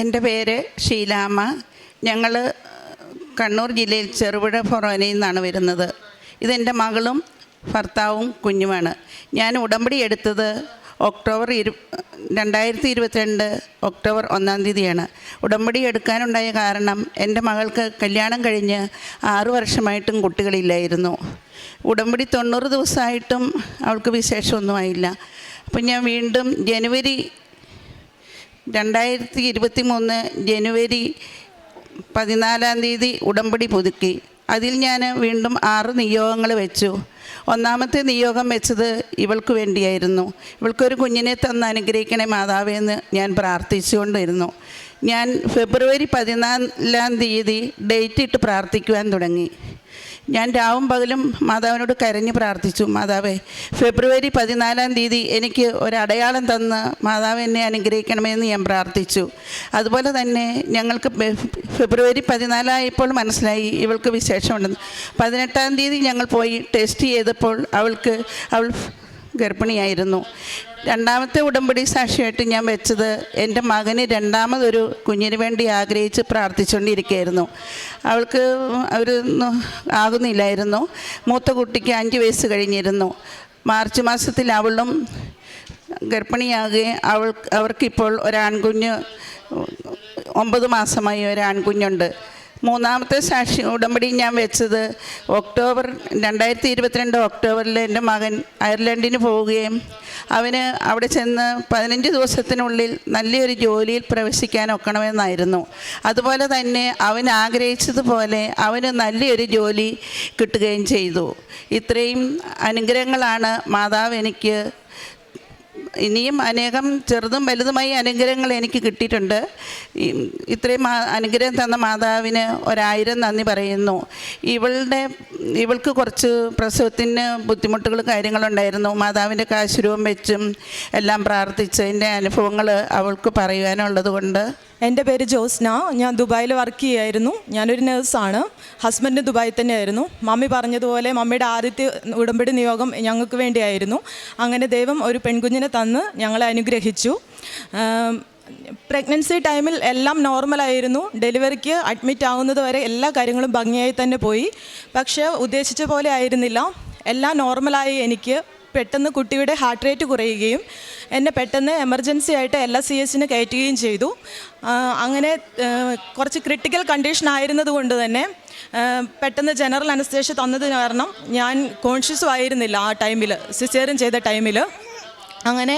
എന്റെ പേര് ഷീലാമ്മ ഞങ്ങൾ കണ്ണൂർ ജില്ലയിൽ ചെറുപുഴ ഫൊറോനയിൽ നിന്നാണ് വരുന്നത്. ഇതെന്റെ മകളും ഭർത്താവും കുഞ്ഞുമാണ്. ഞാൻ ഉടമ്പടി എടുത്തത് ഒക്ടോബർ ഇരു രണ്ടായിരത്തി ഇരുപത്തിരണ്ട് ഒക്ടോബർ ഒന്നാം തീയതിയാണ്. ഉടമ്പടി എടുക്കാനുണ്ടായ കാരണം എന്റെ മകൾക്ക് കല്യാണം കഴിഞ്ഞ് ആറു വർഷമായിട്ടും കുട്ടികളില്ലായിരുന്നു. ഉടമ്പടി തൊണ്ണൂറ് ദിവസമായിട്ടും അവൾക്ക് വിശേഷമൊന്നുമായില്ല. അപ്പം ഞാൻ വീണ്ടും ജനുവരി രണ്ടായിരത്തി ഇരുപത്തി മൂന്ന് ജനുവരി പതിനാലാം തീയതി ഉടമ്പടി പുതുക്കി. അതിൽ ഞാൻ വീണ്ടും ആറ് നിയോഗങ്ങൾ വെച്ചു. ഒന്നാമത്തെ നിയോഗം വെച്ചത് ഇവൾക്ക് വേണ്ടിയായിരുന്നു. ഇവൾക്കൊരു കുഞ്ഞിനെ തന്ന് അനുഗ്രഹിക്കണേ മാതാവേ എന്ന് ഞാൻ പ്രാർത്ഥിച്ചുകൊണ്ടിരുന്നു. ഞാൻ ഫെബ്രുവരി പതിനാലാം തീയതി ഡേറ്റ് ഇട്ട് പ്രാർത്ഥിക്കുവാൻ തുടങ്ങി. ഞാൻ രാവും പകലും മാതാവിനോട് കരഞ്ഞ് പ്രാർത്ഥിച്ചു മാതാവേ ഫെബ്രുവരി പതിനാലാം തീയതി എനിക്ക് ഒരടയാളം തന്ന് മാതാവ് എന്നെ അനുഗ്രഹിക്കണമെന്ന് ഞാൻ പ്രാർത്ഥിച്ചു. അതുപോലെ തന്നെ ഞങ്ങൾക്ക് ഫെബ്രുവരി പതിനാലായപ്പോൾ മനസ്സിലായി ഇവൾക്ക് വിശേഷമുണ്ടെന്ന്. പതിനെട്ടാം തീയതി ഞങ്ങൾ പോയി ടെസ്റ്റ് ചെയ്തപ്പോൾ അവൾക്ക് അവൾ ഗർഭിണിയായിരുന്നു. രണ്ടാമത്തെ ഉടമ്പടി സാക്ഷിയായിട്ട് ഞാൻ വെച്ചത് എന്റെ മകന് രണ്ടാമതൊരു കുഞ്ഞിന് വേണ്ടി ആഗ്രഹിച്ച് പ്രാർത്ഥിച്ചുകൊണ്ടിരിക്കുകയായിരുന്നു അവൾക്ക് അവർ ആകുന്നില്ലായിരുന്നു. മൂത്ത കുട്ടിക്ക് അഞ്ച് വയസ്സ് കഴിഞ്ഞിരുന്നു. മാർച്ച് മാസത്തിൽ അവളും ഗർഭിണിയാകുകയും അവൾ അവർക്കിപ്പോൾ ഒരാൺകുഞ്ഞ് ഒമ്പത് മാസമായി ഒരാൺകുഞ്ഞുണ്ട്. മൂന്നാമത്തെ സാക്ഷി ഉടമ്പടി ഞാൻ വെച്ചത് ഒക്ടോബർ രണ്ടായിരത്തി ഇരുപത്തിരണ്ട് ഒക്ടോബറിൽ എന്റെ മകൻ അയർലൻഡിന് പോവുകയും അവന് അവിടെ ചെന്ന് പതിനഞ്ച് ദിവസത്തിനുള്ളിൽ നല്ലൊരു ജോലിയിൽ പ്രവേശിക്കാൻ ഒക്കണമെന്നായിരുന്നു അതുപോലെ തന്നെ അവൻ ആഗ്രഹിച്ചതുപോലെ അവന് നല്ലൊരു ജോലി കിട്ടുകയും ചെയ്തു. ഇത്രയും അനുഗ്രഹങ്ങളാണ് മാതാവ് എനിക്ക് ഇനിയും അനേകം ചെറുതും വലുതുമായി അനുഗ്രഹങ്ങൾ എനിക്ക് കിട്ടിയിട്ടുണ്ട്. ഇത്രയും അനുഗ്രഹം തന്ന മാതാവിന് ഒരായിരം നന്ദി പറയുന്നു. ഇവളുടെ ഇവൾക്ക് കുറച്ച് പ്രസവത്തിന് ബുദ്ധിമുട്ടുകൾ കാര്യങ്ങളുണ്ടായിരുന്നു മാതാവിന്റെ കാശുരൂപം വെച്ചും എല്ലാം പ്രാർത്ഥിച്ചതിന്റെ അനുഭവങ്ങൾ അവൾക്ക് പറയുവാനുള്ളത് കൊണ്ട്. എന്റെ പേര് ജോസ്ന. ഞാൻ ദുബായിൽ വർക്ക് ചെയ്യായിരുന്നു. ഞാനൊരു നേഴ്സാണ്. ഹസ്ബൻഡ് ദുബായിൽ തന്നെയായിരുന്നു. മമ്മി പറഞ്ഞതുപോലെ മമ്മിയുടെ ആദ്യത്തെ ഉടമ്പടി നിയോഗം ഞങ്ങൾക്ക് വേണ്ടിയായിരുന്നു. അങ്ങനെ ദൈവം ഒരു പെൺകുഞ്ഞിനെ ഞങ്ങളെ അനുഗ്രഹിച്ചു. പ്രഗ്നൻസി ടൈമിൽ എല്ലാം നോർമലായിരുന്നു ഡെലിവറിക്ക് അഡ്മിറ്റ് ആവുന്നത് വരെ എല്ലാ കാര്യങ്ങളും ഭംഗിയായി തന്നെ പോയി. പക്ഷേ ഉദ്ദേശിച്ച പോലെ ആയിരുന്നില്ല. എല്ലാം നോർമലായി എനിക്ക് പെട്ടെന്ന് കുട്ടിയുടെ ഹാർട്ട് റേറ്റ് കുറയുകയും എന്നെ പെട്ടെന്ന് എമർജൻസി ആയിട്ട് എൽ എസ് സി എസിന് കയറ്റുകയും ചെയ്തു. അങ്ങനെ കുറച്ച് ക്രിട്ടിക്കൽ കണ്ടീഷൻ ആയിരുന്നത് കൊണ്ട് തന്നെ പെട്ടെന്ന് ജനറൽ അനസ്തേഷ്യ തന്നതിന് കാരണം ഞാൻ കോൺഷ്യസും ആയിരുന്നില്ല ആ ടൈമിൽ സിസേറിയൻ ചെയ്ത ടൈമിൽ അങ്ങനെ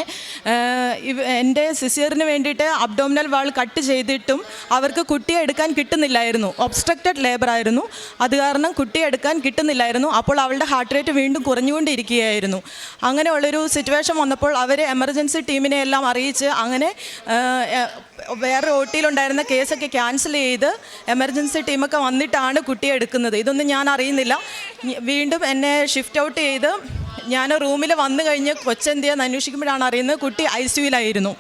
എന്റെ സിസിയറിന് വേണ്ടിയിട്ട് അബ്ഡോമിനൽ വാൾ കട്ട് ചെയ്തിട്ടും അവർക്ക് കുട്ടിയെ എടുക്കാൻ കിട്ടുന്നില്ലായിരുന്നു. ഒബ്സ്ട്രക്റ്റഡ് ലേബർ ആയിരുന്നു. അത് കാരണം കുട്ടിയെ എടുക്കാൻ കിട്ടുന്നില്ലായിരുന്നു. അപ്പോൾ അവളുടെ ഹാർട്ട് റേറ്റ് വീണ്ടും കുറഞ്ഞുകൊണ്ടിരിക്കുകയായിരുന്നു. അങ്ങനെയുള്ളൊരു സിറ്റുവേഷൻ വന്നപ്പോൾ അവർ എമർജൻസി ടീമിനെ എല്ലാം അറിയിച്ച് അങ്ങനെ വേറെ ഒ ടിയിലുണ്ടായിരുന്ന കേസൊക്കെ ക്യാൻസൽ ചെയ്ത് എമർജൻസി ടീമൊക്കെ വന്നിട്ടാണ് കുട്ടിയെ എടുക്കുന്നത്. ഇതൊന്നും ഞാൻ അറിയുന്നില്ല. വീണ്ടും എന്നെ ഷിഫ്റ്റ് ഔട്ട് ചെയ്ത് ഞാൻ റൂമിൽ വന്നു കഴിഞ്ഞ് കൊച്ചെന്തിയെന്ന് അന്വേഷിക്കുമ്പോഴാണ് അറിയുന്നത് കുട്ടി ഐ സിയുലായിരുന്നു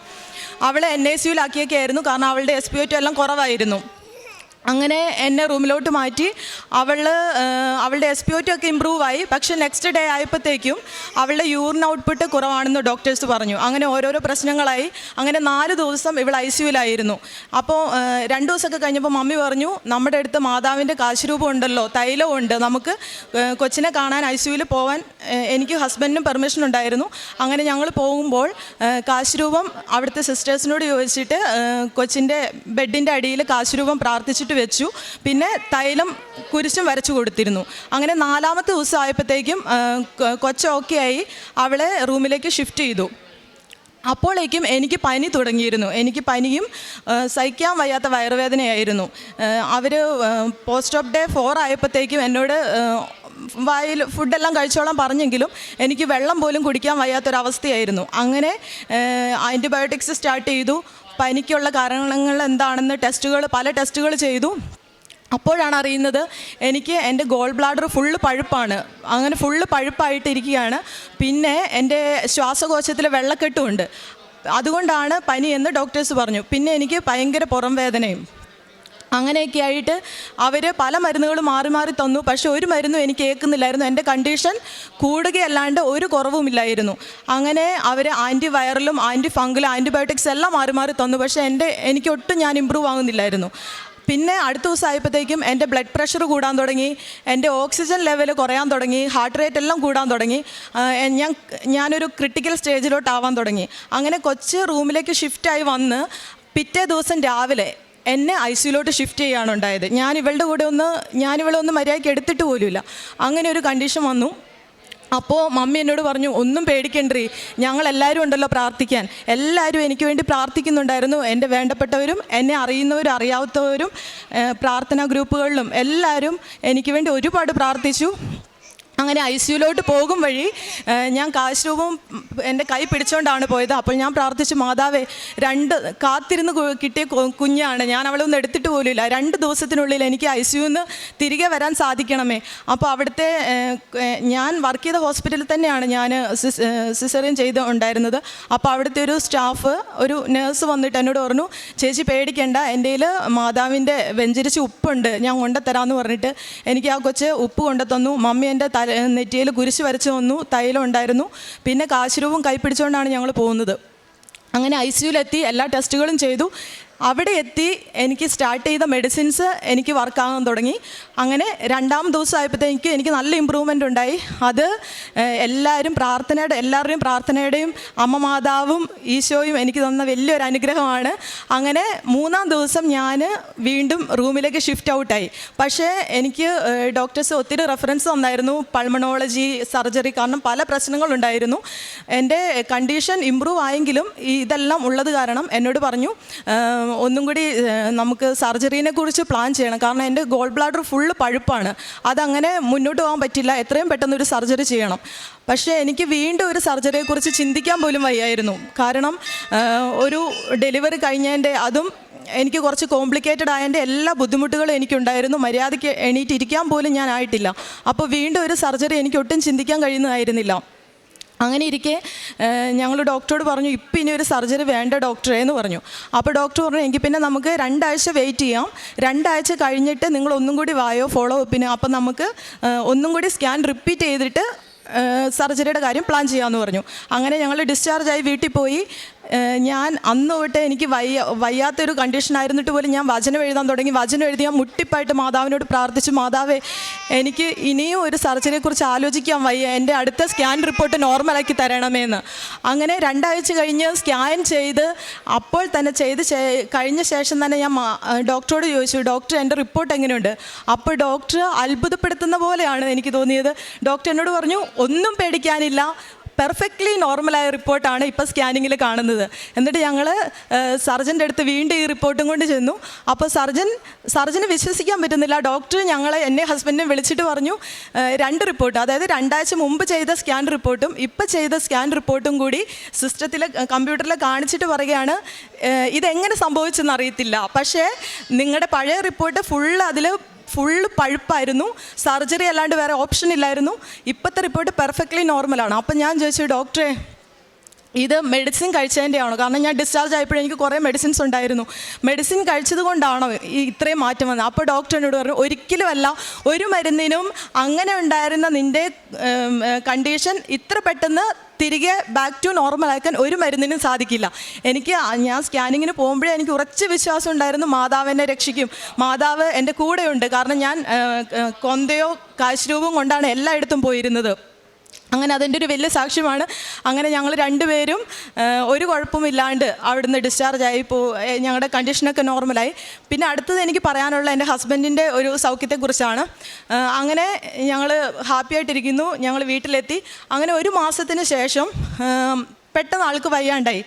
അവളെ എൻ ഐ സിയുലാക്കിയൊക്കെയായിരുന്നു കാരണം അവളുടെ എസ് പി ഒ എല്ലാം കുറവായിരുന്നു. അങ്ങനെ എന്നെ റൂമിലോട്ട് മാറ്റി അവൾ അവളുടെ എസ് പി ഒ ഒക്കെ ഇമ്പ്രൂവ് ആയി. പക്ഷെ നെക്സ്റ്റ് ഡേ ആയപ്പോഴത്തേക്കും അവളുടെ യൂറിൻ ഔട്ട്പുട്ട് കുറവാണെന്ന് ഡോക്ടേഴ്സ് പറഞ്ഞു. അങ്ങനെ ഓരോരോ പ്രശ്നങ്ങളായി. അങ്ങനെ നാല് ദിവസം ഇവൾ ഐ സിയുലായിരുന്നു അപ്പോൾ രണ്ട് ദിവസമൊക്കെ കഴിഞ്ഞപ്പോൾ മമ്മി പറഞ്ഞു നമ്മുടെ അടുത്ത് മാതാവിന്റെ കാശുരൂപം ഉണ്ടല്ലോ തൈലം ഉണ്ട്. നമുക്ക് കൊച്ചിനെ കാണാൻ ഐ സിയുവിൽ പോകാൻ എനിക്ക് ഹസ്ബൻഡിനും പെർമിഷൻ ഉണ്ടായിരുന്നു. അങ്ങനെ ഞങ്ങൾ പോകുമ്പോൾ കാശുരൂപം അവിടുത്തെ സിസ്റ്റേഴ്സിനോട് ചോദിച്ചിട്ട് കൊച്ചിന്റെ ബെഡിന്റെ അടിയിൽ കാശുരൂപം പ്രാർത്ഥിച്ചിട്ട് വെച്ചു. പിന്നെ തൈലം കുരിശും വരച്ചു കൊടുത്തിരുന്നു. അങ്ങനെ നാലാമത്തെ ദിവസം ആയപ്പോഴത്തേക്കും കൊച്ചൊക്കെ ആയി അവളെ റൂമിലേക്ക് ഷിഫ്റ്റ് ചെയ്തു. അപ്പോഴേക്കും എനിക്ക് പനി തുടങ്ങിയിരുന്നു. എനിക്ക് പനിയും സഹിക്കാൻ വയ്യാത്ത വയറുവേദനയായിരുന്നു. അവർ പോസ്റ്റ് ഓഫ് ഡേ ഫോർ ആയപ്പോഴത്തേക്കും എന്നോട് വായിൽ ഫുഡെല്ലാം കഴിച്ചോളാം പറഞ്ഞെങ്കിലും എനിക്ക് വെള്ളം പോലും കുടിക്കാൻ വയ്യാത്തൊരവസ്ഥയായിരുന്നു. അങ്ങനെ ആന്റിബയോട്ടിക്സ് സ്റ്റാർട്ട് ചെയ്തു. പനിക്കുള്ള കാരണങ്ങൾ എന്താണെന്ന് ടെസ്റ്റുകൾ പല ടെസ്റ്റുകൾ ചെയ്തു. അപ്പോഴാണ് അറിയുന്നത് എനിക്ക് എന്റെ ഗോൾ ബ്ലാഡർ ഫുള്ള് പഴുപ്പാണ്. അങ്ങനെ ഫുള്ള് പഴുപ്പായിട്ടിരിക്കുകയാണ്. പിന്നെ എന്റെ ശ്വാസകോശത്തിൽ വെള്ളക്കെട്ടുമുണ്ട് അതുകൊണ്ടാണ് പനി എന്ന് ഡോക്ടേഴ്സ് പറഞ്ഞു. പിന്നെ എനിക്ക് ഭയങ്കര പുറം വേദനയും. അങ്ങനെയൊക്കെ ആയിട്ട് അവർ പല മരുന്നുകളും മാറി മാറി തന്നു. പക്ഷേ ഒരു മരുന്നും എനിക്ക് ഏൽക്കുന്നില്ലായിരുന്നു എന്റെ കണ്ടീഷൻ കൂടുകയല്ലാണ്ട് ഒരു കുറവുമില്ലായിരുന്നു. അങ്ങനെ അവർ ആന്റി വൈറലും ആന്റി ഫംഗിലും ആന്റിബയോട്ടിക്സ് എല്ലാം മാറി മാറി തന്നു. പക്ഷേ എന്റെ എനിക്ക് ഒട്ടും ഞാൻ ഇമ്പ്രൂവ് ആകുന്നില്ലായിരുന്നു പിന്നെ അടുത്ത ദിവസം ആയപ്പോഴത്തേക്കും എന്റെ ബ്ലഡ് പ്രഷർ കൂടാൻ തുടങ്ങി. എന്റെ ഓക്സിജൻ ലെവൽ കുറയാൻ തുടങ്ങി. ഹാർട്ട് റേറ്റ് എല്ലാം കൂടാൻ തുടങ്ങി. ഞാൻ ഞാനൊരു ക്രിട്ടിക്കൽ സ്റ്റേജിലോട്ട് ആവാൻ തുടങ്ങി. അങ്ങനെ കൊച്ച് റൂമിലേക്ക് ഷിഫ്റ്റായി വന്ന് പിറ്റേ ദിവസം രാവിലെ എന്നെ ഐ സിയിലോട്ട് ഷിഫ്റ്റ് ചെയ്യുകയാണ് ഉണ്ടായത്. ഞാൻ ഇവളുടെ കൂടെ ഒന്ന് ഞാൻ ഇവളെ ഒന്ന് മര്യാദയ്ക്ക് എടുത്തിട്ട് പോലുമില്ല. അങ്ങനെ ഒരു കണ്ടീഷൻ വന്നു. അപ്പോൾ മമ്മി എന്നോട് പറഞ്ഞു ഒന്നും പേടിക്കണ്ടേ ഞങ്ങളെല്ലാവരും ഉണ്ടല്ലോ പ്രാർത്ഥിക്കാൻ. എല്ലാവരും എനിക്ക് വേണ്ടി പ്രാർത്ഥിക്കുന്നുണ്ടായിരുന്നു. എന്റെ വേണ്ടപ്പെട്ടവരും എന്നെ അറിയുന്നവരും അറിയാത്തവരും പ്രാർത്ഥനാ ഗ്രൂപ്പുകളിലും എല്ലാവരും എനിക്ക് വേണ്ടി ഒരുപാട് പ്രാർത്ഥിച്ചു. അങ്ങനെ ഐ സിയുലോട്ട് പോകും വഴി ഞാൻ കാശ് രൂപം എന്റെ കൈ പിടിച്ചുകൊണ്ടാണ് പോയത്. അപ്പോൾ ഞാൻ പ്രാർത്ഥിച്ചു മാതാവേ രണ്ട് കാത്തിരുന്ന് കിട്ടിയ കുഞ്ഞാണ്. ഞാൻ അവളെ ഒന്ന് എടുത്തിട്ട് പോലുമില്ല. രണ്ട് ദിവസത്തിനുള്ളിൽ എനിക്ക് ഐ സിയുന്ന് തിരികെ വരാൻ സാധിക്കണമേ. അപ്പോൾ അവിടുത്തെ ഞാൻ വർക്ക് ചെയ്ത ഹോസ്പിറ്റലിൽ തന്നെയാണ് ഞാൻ സിസറിയൻ ചെയ്ത് ഉണ്ടായിരുന്നത്. അപ്പോൾ അവിടുത്തെ ഒരു സ്റ്റാഫ് ഒരു നേഴ്സ് വന്നിട്ട് എന്നോട് പറഞ്ഞു ചേച്ചി പേടിക്കേണ്ട. എന്റെ കയ്യിൽ മാതാവിന്റെ വെഞ്ചരിച്ച് ഉപ്പുണ്ട്. ഞാൻ കൊണ്ടുത്തരാമെന്ന് പറഞ്ഞിട്ട് എനിക്ക് ആ കൊച്ച് ഉപ്പ് കൊണ്ടു തന്നു മമ്മി എന്റെ നെറ്റിയിൽ കുരിശ് വരച്ച് തന്നു തൈലം ഉണ്ടായിരുന്നു. പിന്നെ കാശുരൂപം കൈപ്പിടിച്ചുകൊണ്ടാണ് ഞങ്ങൾ പോകുന്നത്. അങ്ങനെ ഐ സിയുലെത്തി എല്ലാ ടെസ്റ്റുകളും ചെയ്തു. അവിടെ എത്തി എനിക്ക് സ്റ്റാർട്ട് ചെയ്ത മെഡിസിൻസ് എനിക്ക് വർക്കാകാൻ തുടങ്ങി. അങ്ങനെ രണ്ടാം ദിവസമായപ്പോഴത്തേക്ക് എനിക്ക് നല്ല ഇമ്പ്രൂവ്മെന്റ് ഉണ്ടായി. അത് എല്ലാവരും പ്രാർത്ഥനയുടെ എല്ലാവരുടെയും പ്രാർത്ഥനയുടെയും അമ്മ മാതാവും ഈശോയും എനിക്ക് തന്ന വലിയൊരു അനുഗ്രഹമാണ്. അങ്ങനെ മൂന്നാം ദിവസം ഞാൻ വീണ്ടും റൂമിലേക്ക് ഷിഫ്റ്റ് ഔട്ടായി പക്ഷേ എനിക്ക് ഡോക്ടേഴ്സ് ഒത്തിരി റെഫറൻസ് തന്നായിരുന്നു. പൾമണോളജി സർജറി കാരണം പല പ്രശ്നങ്ങളുണ്ടായിരുന്നു എന്റെ കണ്ടീഷൻ ഇമ്പ്രൂവ് ആയെങ്കിലും ഇതെല്ലാം ഉള്ളത് കാരണം എന്നോട് പറഞ്ഞു "ഏഹ്, ഒന്നും കൂടി നമുക്ക് സർജറീനെ കുറിച്ച് പ്ലാൻ ചെയ്യണം. കാരണം എന്റെ ഗോൾ ബ്ലാഡർ ഫുള്ള് പഴുപ്പാണ്. അതങ്ങനെ മുന്നോട്ട് പോകാൻ പറ്റില്ല. എത്രയും പെട്ടെന്ന് ഒരു സർജറി ചെയ്യണം. പക്ഷേ എനിക്ക് വീണ്ടും ഒരു സർജറിയെക്കുറിച്ച് ചിന്തിക്കാൻ പോലും വയ്യായിരുന്നു. കാരണം ഒരു ഡെലിവറി കഴിഞ്ഞതിന്റെ അതും എനിക്ക് കുറച്ച് കോംപ്ലിക്കേറ്റഡ് ആയതിന്റെ എല്ലാ ബുദ്ധിമുട്ടുകളും എനിക്കുണ്ടായിരുന്നു. മര്യാദയ്ക്ക് എണീറ്റിരിക്കാൻ പോലും ഞാൻ ആയിട്ടില്ല. അപ്പോൾ വീണ്ടും ഒരു സർജറി എനിക്ക് ഒട്ടും ചിന്തിക്കാൻ കഴിയുന്നതായിരുന്നില്ല. അങ്ങനെ ഇരിക്കെ ഞങ്ങൾ ഡോക്ടറോട് പറഞ്ഞു ഇപ്പം ഇനി ഒരു സർജറി വേണ്ട ഡോക്ടറെ എന്ന് പറഞ്ഞു. അപ്പോൾ ഡോക്ടർ പറഞ്ഞു എങ്കിൽ പിന്നെ നമുക്ക് രണ്ടാഴ്ച വെയിറ്റ് ചെയ്യാം. രണ്ടാഴ്ച കഴിഞ്ഞിട്ട് നിങ്ങൾ ഒന്നും കൂടി വായോ ഫോളോ അപ്പിന് അപ്പം നമുക്ക് ഒന്നും കൂടി സ്കാൻ റിപ്പീറ്റ് ചെയ്തിട്ട് സർജറിയുടെ കാര്യം പ്ലാൻ ചെയ്യാമെന്ന് പറഞ്ഞു. അങ്ങനെ ഞങ്ങൾ ഡിസ്ചാർജായി വീട്ടിൽ പോയി ഞാൻ അന്ന് തൊട്ട് എനിക്ക് വയ്യ വയ്യാത്തൊരു കണ്ടീഷൻ ആയിരുന്നിട്ട് പോലും ഞാൻ വചനം എഴുതാൻ തുടങ്ങി. വചനം എഴുതി ഞാൻ മുട്ടിപ്പായിട്ട് മാതാവിനോട് പ്രാർത്ഥിച്ചു മാതാവേ എനിക്ക് ഇനിയും ഒരു സർജറിയെക്കുറിച്ച് ആലോചിക്കാൻ വയ്യ. എന്റെ അടുത്ത സ്കാൻ റിപ്പോർട്ട് നോർമലാക്കി തരണമേന്ന്. അങ്ങനെ രണ്ടാഴ്ച കഴിഞ്ഞ് സ്കാൻ ചെയ്ത് അപ്പോൾ തന്നെ ചെയ്ത് കഴിഞ്ഞ ശേഷം തന്നെ ഞാൻ ഡോക്ടറോട് ചോദിച്ചു ഡോക്ടർ എന്റെ റിപ്പോർട്ട് എങ്ങനെയുണ്ട്? അപ്പോൾ ഡോക്ടർ അത്ഭുതപ്പെടുത്തുന്ന പോലെയാണ് എനിക്ക് തോന്നിയത്. ഡോക്ടർ എന്നോട് പറഞ്ഞു ഒന്നും പേടിക്കാനില്ല. പെർഫെക്റ്റ്ലി നോർമലായ റിപ്പോർട്ടാണ് ഇപ്പോൾ സ്കാനിങ്ങിൽ കാണുന്നത്. എന്നിട്ട് ഞങ്ങൾ സർജന്റെ അടുത്ത് വീണ്ടും ഈ റിപ്പോർട്ടും കൊണ്ട് ചെന്നു. അപ്പോൾ സർജൻ സർജന് വിശ്വസിക്കാൻ പറ്റുന്നില്ല. ഡോക്ടർ ഞങ്ങളെ എന്നെ ഹസ്ബൻഡിനെ വിളിച്ചിട്ട് പറഞ്ഞു രണ്ട് റിപ്പോർട്ട്. അതായത് രണ്ടാഴ്ച മുമ്പ് ചെയ്ത സ്കാൻ റിപ്പോർട്ടും ഇപ്പോൾ ചെയ്ത സ്കാൻ റിപ്പോർട്ടും കൂടി സിസ്റ്റത്തിൽ കമ്പ്യൂട്ടറിൽ കാണിച്ചിട്ട് പറയുകയാണ് ഇതെങ്ങനെ സംഭവിച്ചെന്ന് അറിയത്തില്ല. പക്ഷേ നിങ്ങളുടെ പഴയ റിപ്പോർട്ട് ഫുൾ അതിൽ ഫുള്ള് പഴുപ്പായിരുന്നു. സർജറി അല്ലാണ്ട് വേറെ ഓപ്ഷൻ ഇല്ലായിരുന്നു. ഇപ്പോഴത്തെ റിപ്പോർട്ട് പെർഫെക്റ്റ്ലി നോർമലാണ് അപ്പം ഞാൻ ചോദിച്ചു ഡോക്ടറെ ഇത് മെഡിസിൻ കഴിച്ചതിന്റെ ആണോ കാരണം ഞാൻ ഡിസ്ചാർജ് ആയപ്പോഴും എനിക്ക് കുറേ മെഡിസിൻസ് ഉണ്ടായിരുന്നു. മെഡിസിൻ കഴിച്ചത് കൊണ്ടാണോ ഈ ഇത്രയും മാറ്റം വന്നത്? അപ്പോൾ ഡോക്ടർ എന്നോട് പറഞ്ഞു ഒരിക്കലുമല്ല ഒരു മരുന്നിനും അങ്ങനെ ഉണ്ടായിരുന്ന നിന്റെ കണ്ടീഷൻ ഇത്ര പെട്ടെന്ന് തിരികെ ബാക്ക് ടു നോർമൽ ആക്കാൻ ഒരു മരുന്നിനും സാധിക്കില്ല. എനിക്ക് ഞാൻ സ്കാനിങ്ങിന് പോകുമ്പോഴേ എനിക്ക് ഉറച്ച വിശ്വാസം ഉണ്ടായിരുന്നു മാതാവ് എന്നെ രക്ഷിക്കും. മാതാവ് എന്റെ കൂടെയുണ്ട്. കാരണം ഞാൻ കൊന്തയോ കാശ്രൂപവും കൊണ്ടാണ് എല്ലായിടത്തും പോയിരുന്നത്. അങ്ങനെ അതിന്റെ ഒരു വലിയ സാക്ഷ്യമാണ്. അങ്ങനെ ഞങ്ങൾ രണ്ടുപേരും ഒരു കുഴപ്പമില്ലാണ്ട് അവിടുന്ന് ഡിസ്ചാർജ് ആയി പോ ഞങ്ങളുടെ കണ്ടീഷനൊക്കെ നോർമലായി പിന്നെ അടുത്തത് എനിക്ക് പറയാനുള്ള എന്റെ ഹസ്ബൻഡിന്റെ ഒരു സൗഖ്യത്തെക്കുറിച്ചാണ് അങ്ങനെ ഞങ്ങൾ ഹാപ്പി ആയിട്ടിരിക്കുന്നു. ഞങ്ങൾ വീട്ടിലെത്തി. അങ്ങനെ ഒരു മാസത്തിന് ശേഷം പെട്ടെന്ന് ആൾക്ക് വയ്യാണ്ടായി.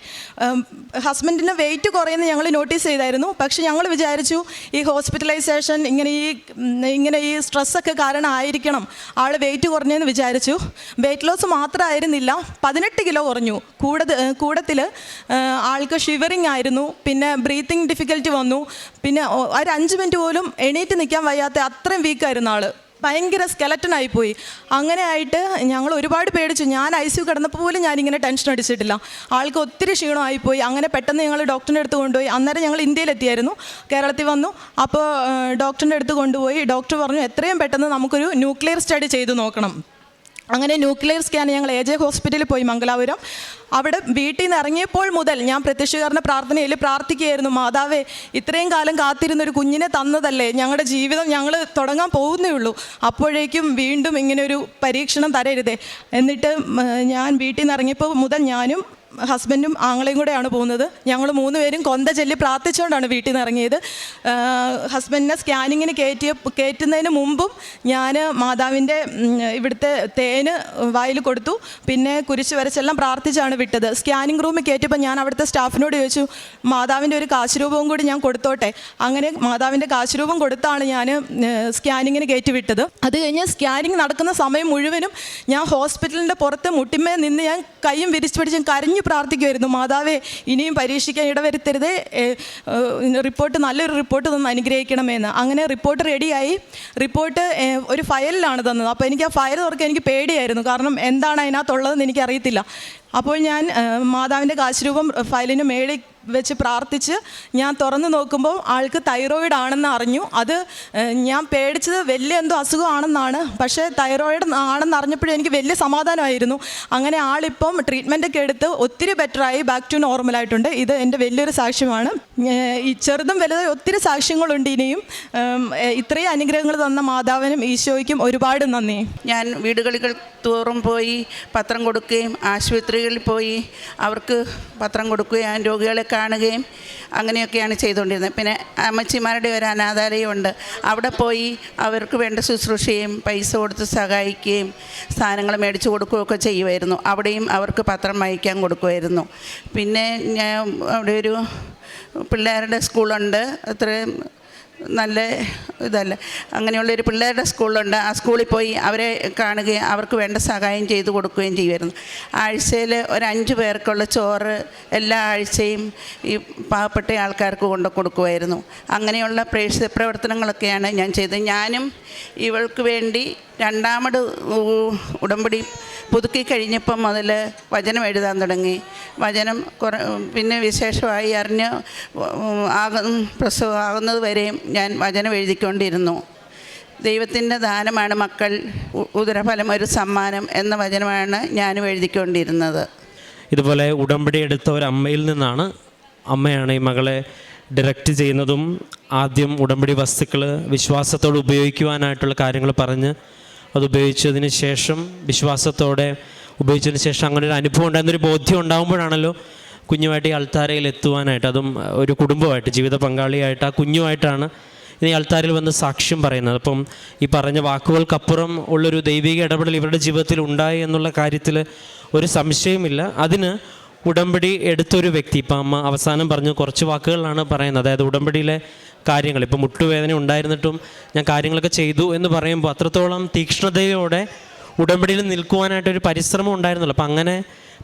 ഹസ്ബൻഡിന് വെയിറ്റ് കുറയുന്ന ഞങ്ങൾ നോട്ടീസ് ചെയ്തായിരുന്നു. പക്ഷെ ഞങ്ങൾ വിചാരിച്ചു ഈ ഹോസ്പിറ്റലൈസേഷൻ ഇങ്ങനെ ഈ ഇങ്ങനെ ഈ സ്ട്രെസ്സൊക്കെ കാരണം ആയിരിക്കണം ആൾ വെയിറ്റ് കുറഞ്ഞെന്ന് വിചാരിച്ചു. വെയിറ്റ് ലോസ് മാത്രമായിരുന്നില്ല പതിനെട്ട് കിലോ കുറഞ്ഞു. കൂടത് കൂടത്തിൽ ആൾക്ക് ഷിവറിങ് ആയിരുന്നു. പിന്നെ ബ്രീത്തിങ് ഡിഫിക്കൽറ്റി വന്നു. പിന്നെ ഒരു അഞ്ച് മിനിറ്റ് പോലും എണീറ്റ് നിൽക്കാൻ വയ്യാത്ത അത്രയും വീക്കായിരുന്നു ആൾ ഭയങ്കര skeleton ആയിപ്പോയി അങ്ങനെ ആയിട്ട് ഞങ്ങൾ ഒരുപാട് പേടിച്ചു. ഞാൻ ഐ സി കിടന്നപ്പോൾ പോലും ഞാനിങ്ങനെ ടെൻഷൻ അടിച്ചിട്ടില്ല. ആൾക്ക് ഒത്തിരി ക്ഷീണമായിപ്പോയി. അങ്ങനെ പെട്ടെന്ന് ഞങ്ങൾ ഡോക്ടറിന്റെ അടുത്ത് കൊണ്ടുപോയി. അന്നേരം ഞങ്ങൾ ഇന്ത്യയിലെത്തിയായിരുന്നു. കേരളത്തിൽ വന്നു. അപ്പോൾ ഡോക്ടറിന്റെ അടുത്ത് കൊണ്ടുപോയി. ഡോക്ടർ പറഞ്ഞു എത്രയും പെട്ടെന്ന് നമുക്കൊരു ന്യൂക്ലിയർ സ്റ്റഡി ചെയ്തു നോക്കണം. അങ്ങനെ ന്യൂക്ലിയർ സ്കാൻ ഞങ്ങൾ എ ജെ ഹോസ്പിറ്റലിൽ പോയി മംഗലാപുരം. അവിടെ വീട്ടിൽ നിന്ന് ഇറങ്ങിയപ്പോൾ മുതൽ ഞാൻ പ്രത്യക്ഷീകരണ പ്രാർത്ഥനയിൽ പ്രാർത്ഥിക്കുകയായിരുന്നു. മാതാവേ ഇത്രയും കാലം കാത്തിരുന്ന ഒരു കുഞ്ഞിനെ തന്നതല്ലേ? ഞങ്ങളുടെ ജീവിതം ഞങ്ങൾ തുടങ്ങാൻ പോകുന്നേ ഉള്ളൂ. അപ്പോഴേക്കും വീണ്ടും ഇങ്ങനെ ഒരു പരീക്ഷണം തരരുതേ. എന്നിട്ട് ഞാൻ വീട്ടിൽ നിന്ന് ഇറങ്ങിയപ്പോൾ മുതൽ ഞാനും ഹസ്ബൻഡും ആങ്ങളെയും കൂടെയാണ് പോകുന്നത്. ഞങ്ങൾ മൂന്ന് പേരും കൊന്ത ചൊല്ലി പ്രാർത്ഥിച്ചുകൊണ്ടാണ് വീട്ടിൽ നിന്ന് ഇറങ്ങിയത്. ഹസ്ബൻഡിനെ സ്കാനിങ്ങിന് കയറ്റിയ കയറ്റുന്നതിന് മുമ്പും ഞാൻ മാതാവിന്റെ ഇവിടുത്തെ തേന് വായിൽ കൊടുത്തു. പിന്നെ കുരിശ് വരച്ചെല്ലാം പ്രാർത്ഥിച്ചാണ് വിട്ടത്. സ്കാനിങ് റൂമിൽ കയറ്റിയപ്പോൾ ഞാൻ അവിടുത്തെ സ്റ്റാഫിനോട് ചോദിച്ചു മാതാവിന്റെ ഒരു കാശുരൂപവും കൂടി ഞാൻ കൊടുത്തോട്ടെ? അങ്ങനെ മാതാവിന്റെ കാശുരൂപം കൊടുത്താണ് ഞാൻ സ്കാനിങ്ങിന് കയറ്റി വിട്ടത്. അത് കഴിഞ്ഞ് സ്കാനിങ് നടക്കുന്ന സമയം മുഴുവനും ഞാൻ ഹോസ്പിറ്റലിന്റെ പുറത്ത് മുട്ടിമേ നിന്ന് ഞാൻ കൈയും വിരിച്ചു പിടിച്ചും കരഞ്ഞു പ്രാർത്ഥിക്കുമായിരുന്നു മാതാവേ ഇനിയും പരീക്ഷിക്കാൻ ഇടവരുത്തരുതേ. റിപ്പോർട്ട് നല്ലൊരു റിപ്പോർട്ട് തന്ന് അനുഗ്രഹിക്കണമെന്ന്. അങ്ങനെ റിപ്പോർട്ട് റെഡിയായി. റിപ്പോർട്ട് ഒരു ഫയലിലാണ് തന്നത്. അപ്പോൾ എനിക്ക് ആ ഫയൽ തുറക്കാൻ എനിക്ക് പേടിയായിരുന്നു. കാരണം എന്താണ് അതിനകത്തുള്ളതെന്ന് എനിക്കറിയത്തില്ല. അപ്പോൾ ഞാൻ മാതാവിന്റെ കാശുരൂപം ഫയലിന് മേളിൽ വെച്ച് പ്രാർത്ഥിച്ച് ഞാൻ തുറന്നു നോക്കുമ്പോൾ ആൾക്ക് തൈറോയിഡ് ആണെന്ന് അറിഞ്ഞു. അത് ഞാൻ പേടിച്ചത് വലിയ എന്തോ അസുഖമാണെന്നാണ്. പക്ഷേ തൈറോയിഡ് ആണെന്ന് അറിഞ്ഞപ്പോഴും എനിക്ക് വലിയ സമാധാനമായിരുന്നു. അങ്ങനെ ആളിപ്പം ട്രീറ്റ്മെന്റൊക്കെ എടുത്ത് ഒത്തിരി ബെറ്ററായി ബാക്ക് ടു നോർമലായിട്ടുണ്ട്. ഇത് എന്റെ വലിയൊരു സാക്ഷ്യമാണ്. ഈ ചെറുതും വലുതും ഒത്തിരി സാക്ഷ്യങ്ങളുണ്ട് ഇനിയും. ഇത്രയും അനുഗ്രഹങ്ങൾ തന്ന മാതാവിനും ഈശോയ്ക്കും ഒരുപാട് നന്ദി. ഞാൻ വീടുകളിൽ തോറും പോയി പത്രം കൊടുക്കുകയും ആശുപത്രികളിൽ പോയി അവർക്ക് പത്രം കൊടുക്കുകയും രോഗികളെ കാണുകയും അങ്ങനെയൊക്കെയാണ് ചെയ്തുകൊണ്ടിരുന്നത്. പിന്നെ അമ്മച്ചിമാരുടെ ഒരു അനാഥാലയമുണ്ട്. അവിടെ പോയി അവർക്ക് വേണ്ട ശുശ്രൂഷയും പൈസ കൊടുത്ത് സഹായിക്കുകയും സാധനങ്ങൾ മേടിച്ച് കൊടുക്കുകയൊക്കെ ചെയ്യുമായിരുന്നു. അവിടെയും അവർക്ക് പത്രം വായിക്കാൻ കൊടുക്കുമായിരുന്നു. പിന്നെ ഞാൻ അവിടെ ഒരു പിള്ളേരുടെ സ്കൂളുണ്ട്. അത്രയും നല്ല ഇതല്ല. അങ്ങനെയുള്ളൊരു പിള്ളേരുടെ സ്കൂളുണ്ട്. ആ സ്കൂളിൽ പോയി അവരെ കാണുകയും അവർക്ക് വേണ്ട സഹായം ചെയ്തു കൊടുക്കുകയും ചെയ്യുമായിരുന്നു. ആഴ്ചയിൽ ഒരു അഞ്ച് പേർക്കുള്ള ചോറ് എല്ലാ ആഴ്ചയും ഈ പാവപ്പെട്ട ആൾക്കാർക്ക് കൊണ്ട് കൊടുക്കുമായിരുന്നു. അങ്ങനെയുള്ള പ്രേക്ഷിത പ്രവർത്തനങ്ങളൊക്കെയാണ് ഞാൻ ചെയ്തത്. ഞാനും ഇവൾക്ക് വേണ്ടി രണ്ടാമത് ഉടമ്പടി പുതുക്കി കഴിഞ്ഞപ്പം മുതൽ വചനം എഴുതാൻ തുടങ്ങി. വചനം കുറ പിന്നെ വിശേഷമായി അറിഞ്ഞ് ആക പ്രസവമാകുന്നത് വരെയും ഞാൻ വചനം എഴുതിക്കൊണ്ടിരുന്നു. ദൈവത്തിന്റെ ദാനമാണ് മക്കൾ ഉദരഫലം ഒരു സമ്മാനം എന്ന വചനമാണ് ഞാനും എഴുതിക്കൊണ്ടിരുന്നത്. ഇതുപോലെ ഉടമ്പടി എടുത്ത ഒരു അമ്മയിൽ നിന്നാണ് അമ്മയാണ് ഈ മകളെ ഡയറക്റ്റ് ചെയ്യുന്നതും ആദ്യം ഉടമ്പടി വസ്തുക്കൾ വിശ്വാസത്തോടെ ഉപയോഗിക്കുവാനായിട്ടുള്ള കാര്യങ്ങൾ പറഞ്ഞ് അത് ഉപയോഗിച്ചതിന് ശേഷം വിശ്വാസത്തോടെ ഉപയോഗിച്ചതിന് ശേഷം അങ്ങനെ ഒരു അനുഭവം ഉണ്ടായിരുന്നൊരു ബോധ്യം ഉണ്ടാകുമ്പോഴാണല്ലോ കുഞ്ഞുമായിട്ട് ഈ അൾത്താരയിൽ എത്തുവാനായിട്ട് അതും ഒരു കുടുംബമായിട്ട് ജീവിത പങ്കാളിയായിട്ട് ആ കുഞ്ഞുമായിട്ടാണ് ഇനി അൾത്താരിൽ വന്ന് സാക്ഷ്യം പറയുന്നത്. അപ്പം ഈ പറഞ്ഞ വാക്കുകൾക്കപ്പുറം ഉള്ളൊരു ദൈവിക ഇടപെടൽ ഇവരുടെ ജീവിതത്തിൽ ഉണ്ടായി എന്നുള്ള കാര്യത്തിൽ ഒരു സംശയമില്ല അതിന് ഉടമ്പടി എടുത്തൊരു വ്യക്തി ഇപ്പം അമ്മ അവസാനം പറഞ്ഞു കുറച്ച് വാക്കുകളിലാണ് പറയുന്നത്. അതായത് ഉടമ്പടിയിലെ കാര്യങ്ങൾ ഇപ്പം മുട്ടുവേദന ഉണ്ടായിരുന്നിട്ടും ഞാൻ കാര്യങ്ങളൊക്കെ ചെയ്തു എന്ന് പറയുമ്പോൾ അത്രത്തോളം തീക്ഷ്ണതയോടെ ഉടമ്പടിയിൽ നിൽക്കുവാനായിട്ടൊരു പരിശ്രമം ഉണ്ടായിരുന്നല്ലോ. അപ്പം അങ്ങനെ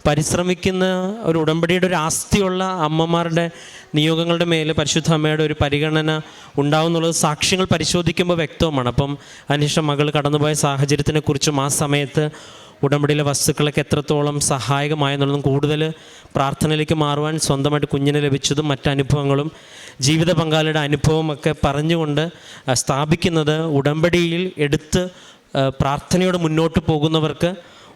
പരിശ്രമിക്കുന്ന ഒരു ഉടമ്പടിയുടെ ഒരു ആസ്തിയുള്ള അമ്മമാരുടെ നിയോഗങ്ങളുടെ മേൽ പരിശുദ്ധ അമ്മയുടെ ഒരു പരിഗണന ഉണ്ടാവുന്നുള്ളത് സാക്ഷ്യങ്ങൾ പരിശോധിക്കുമ്പോൾ വ്യക്തവുമാണ്. അപ്പം അതിനുശേഷം മകൾ കടന്നുപോയ സാഹചര്യത്തിനെക്കുറിച്ചും ആ സമയത്ത് ഉടമ്പടിയിലെ വസ്തുക്കളൊക്കെ എത്രത്തോളം സഹായകമായെന്നുള്ളതും കൂടുതൽ പ്രാർത്ഥനയിലേക്ക് മാറുവാൻ സ്വന്തമായിട്ട് കുഞ്ഞിനെ ലഭിച്ചതും മറ്റനുഭവങ്ങളും ജീവിത പങ്കാളിയുടെ അനുഭവമൊക്കെ പറഞ്ഞുകൊണ്ട് സ്ഥാപിക്കുന്നത് ഉടമ്പടിയിൽ എടുത്ത് പ്രാർത്ഥനയോടെ മുന്നോട്ട് പോകുന്നവർക്ക്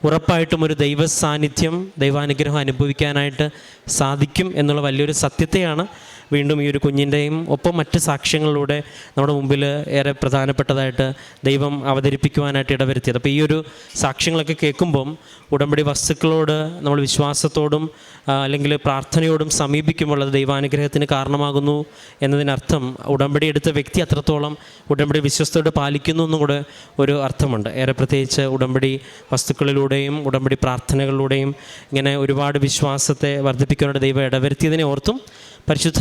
ഉറപ്പായിട്ടും ഒരു ദൈവ സാന്നിധ്യം ദൈവാനുഗ്രഹം അനുഭവിക്കാനായിട്ട് സാധിക്കും എന്നുള്ള വലിയൊരു സത്യത്തെയാണ് വീണ്ടും ഈ ഒരു കുഞ്ഞിന്റെയും ഒപ്പം മറ്റ് സാക്ഷ്യങ്ങളിലൂടെ നമ്മുടെ മുമ്പിൽ ഏറെ പ്രധാനപ്പെട്ടതായിട്ട് ദൈവം അവതരിപ്പിക്കുവാനായിട്ട് ഇടവരുത്തിയത്. അപ്പോൾ ഈ ഒരു സാക്ഷ്യങ്ങളൊക്കെ കേൾക്കുമ്പം ഉടമ്പടി വസ്തുക്കളോട് നമ്മൾ വിശ്വാസത്തോടും അല്ലെങ്കിൽ പ്രാർത്ഥനയോടും സമീപിക്കുമ്പോൾ അത് ദൈവാനുഗ്രഹത്തിന് കാരണമാകുന്നു എന്നതിനർത്ഥം ഉടമ്പടി എടുത്ത വ്യക്തി അത്രത്തോളം ഉടമ്പടി വിശ്വസ്തയോടെ പാലിക്കുന്നു എന്നും കൂടെ ഒരു അർത്ഥമുണ്ട്. ഏറെ പ്രത്യേകിച്ച് ഉടമ്പടി വസ്തുക്കളിലൂടെയും ഉടമ്പടി പ്രാർത്ഥനകളിലൂടെയും ഇങ്ങനെ ഒരുപാട് വിശ്വാസത്തെ വർദ്ധിപ്പിക്കാനുള്ള ദൈവം ഇടവരുത്തിയതിനെ ഓർത്തും പരിശുദ്ധ